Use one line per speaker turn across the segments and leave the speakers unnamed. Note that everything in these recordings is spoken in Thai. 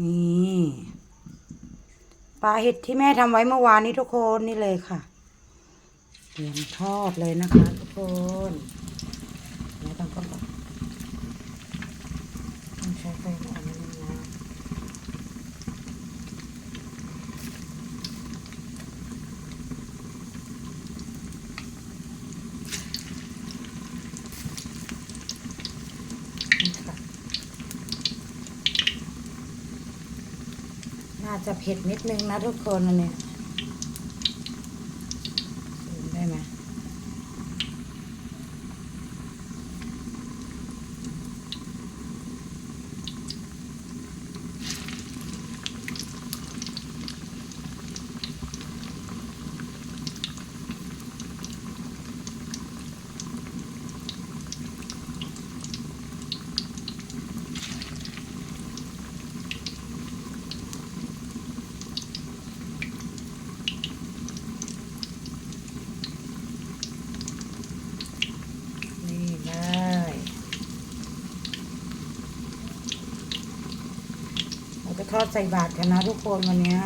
นี่ปลาเห็ดที่แม่ทำไว้เมื่อวานนี้ทุกคนนี่เลยค่ะเตรียมทอดเลยนะคะทุกคนแล้วต้องก็บอกต้องใช้ไฟอ่อนนิดนึงนะนี่ค่ะ อาจจะเผ็ดนิดนึงนะทุกคนอันนี้ได้ไหมนี่ได้เราจะ ทอดใส่บาตรกันนะทุกคนวันนี้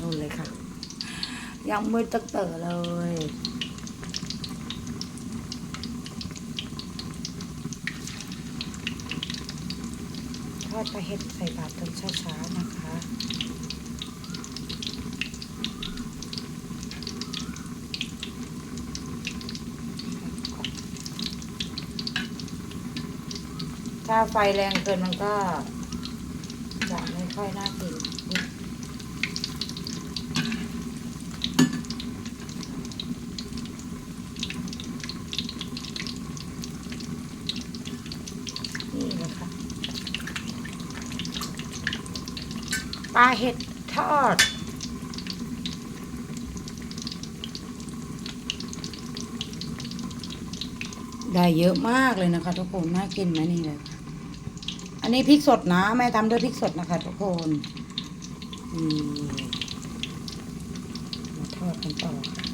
นู่นเลยค่ะ ยังมืดตะเต๋อเลยทอดปลาเห็ดใส่บาตรกันช้าๆนะคะ ถ้าไฟแรงเกินมันก็จะไม่ค่อยน่ากินนี่เลยค่ะปลาเห็ดทอด ได้เยอะมากเลยนะคะทุกคน น่ากินไหมนี่เลย อันนี้พริกสดนะ แม่ทำด้วยพริกสดนะคะ ทุกคนมาทอดกันต่อค่ะ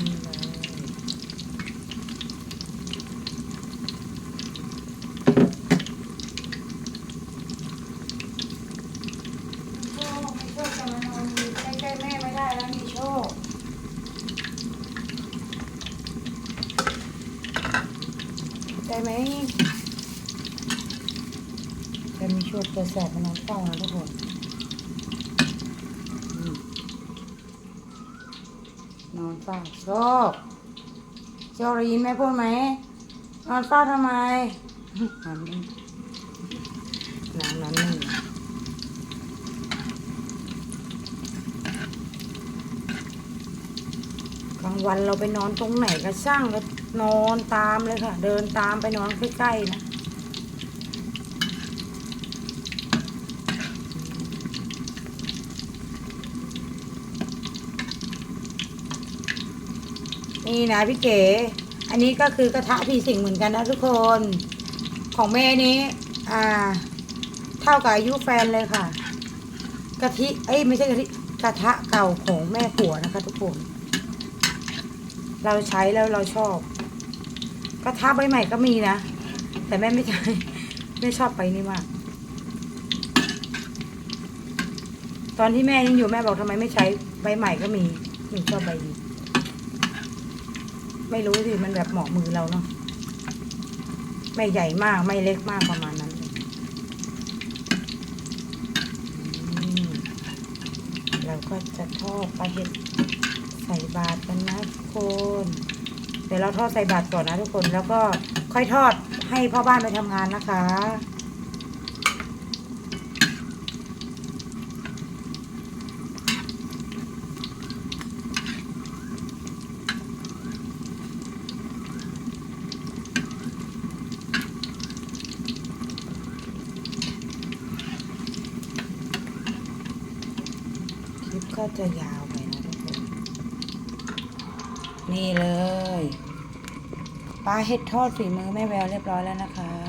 นี่เลย โชคไม่โชคจะมานอนอยู่ใกล้ๆแม่ไม่ได้แล้วนี่โชค ได้ไหมจะมีโชคตัวแสบมานอนเฝ้านะทุกคนนอนเฝ้าโชคโชคได้ยินแม่พูดไหม นอนเฝ้าทำไมนอนนิ่งนอนนอนนิ่งกลางวันเราไปนอนตรงไหนก็ช่างก็ นอนตามเลยค่ะ เดินตามไปนอนใกล้ๆนะนี่นะพี่เก๋ อันนี้ก็คือกระทะพีสิงเหมือนกันนะทุกคน ของแม่นี้ อ่า เท่ากับอายุแฟนเลยค่ะ กะทิ เอ้ยไม่ใช่กะทิ กระทะเก่าของแม่ผัวนะคะทุกคน เราใช้แล้วเราชอบ กระทะใบใหม่ก็มีนะ แต่แม่ไม่ใช้ไม่ชอบไปนี่มาก ตอนที่แม่ยังอยู่แม่บอกทำไมไม่ใช้ใบใหม่ก็มีหนูชอบใบนี้ไม่รู้สิมันแบบเหมาะมือเราเนาะไม่ใหญ่มากไม่เล็กมากประมาณนั้นเราก็จะทอดปลาเห็ดใส่บาตรกันนะทุก ดี๋ยวเราทอดใส่บาตรก่อนนะทุกคนแล้วก็ค่อยทอดให้พ่อบ้านไปทำงานนะคะ คลิปก็จะยาวไปนะทุกคน นี่เลยปลาเห็ดทอดฝีมือแม่แววเรียบร้อยแล้วนะคะ